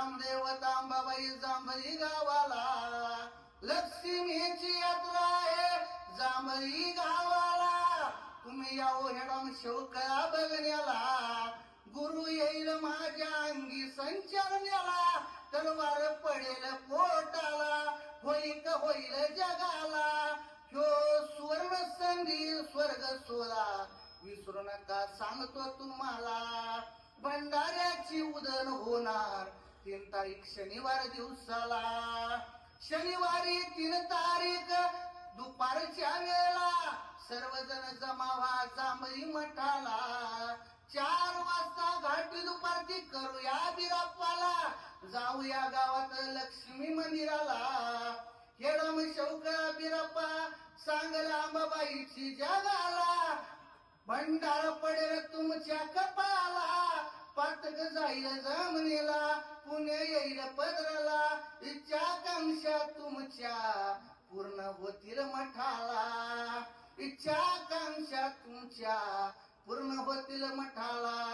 रामदेव अंबाबाई जांभळी गावाला. लक्ष्मीची यात्रा आहे जांभळी गावाला. तुम्ही यावं हेडम शौकळा बघण्याला. गुरु येईल माझ्या अंगी संचरण्याला. तलवार पडेल पोटाला. होईल होईल जगाला. ह्यो सुवर्ण संधी स्वर्ग सोला विसरू नका सांगतो तुम्हाला. भंडाऱ्याची उदन होणार. तीन तारीख शनिवार दिवसाला. शनिवारी तीन तारीख दुपारच्या वेळेला सर्वजण जमावा जांभळी मठाला चार वाजता घाटी दुपारची करूया बिराप्पाला. जाऊया गावात लक्ष्मी मंदिराला. हेडम शौकळा बिराप्पा सांगला अंबाबाईची जगाला. भंडार पडेल तुमच्या कपाला. पातक जाईल जमनीला. कांक्षा तुमच्या पूर्ण होतील मठाला. इच्छाकांक्षा तुमच्या पूर्ण होतील मठाला.